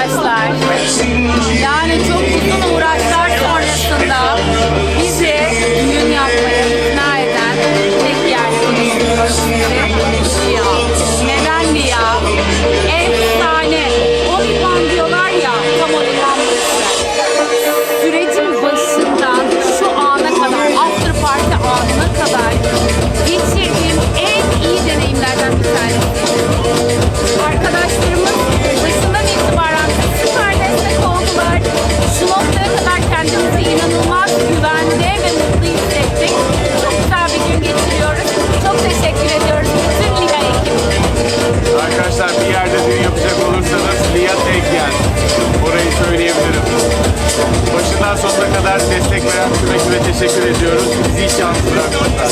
arkadaşlar. Yani çok uzun uğraşlar sonrasında bizi düğün yapmaya ikna eden tek yer Arkadaşlar bir yerde düğün yapacak olursanız Lia Tekyen. Orayı söyleyebilirim. Başından sonuna kadar destek veren tüm ekibe teşekkür ediyoruz. Bizi hiç yalnız bırakmadılar.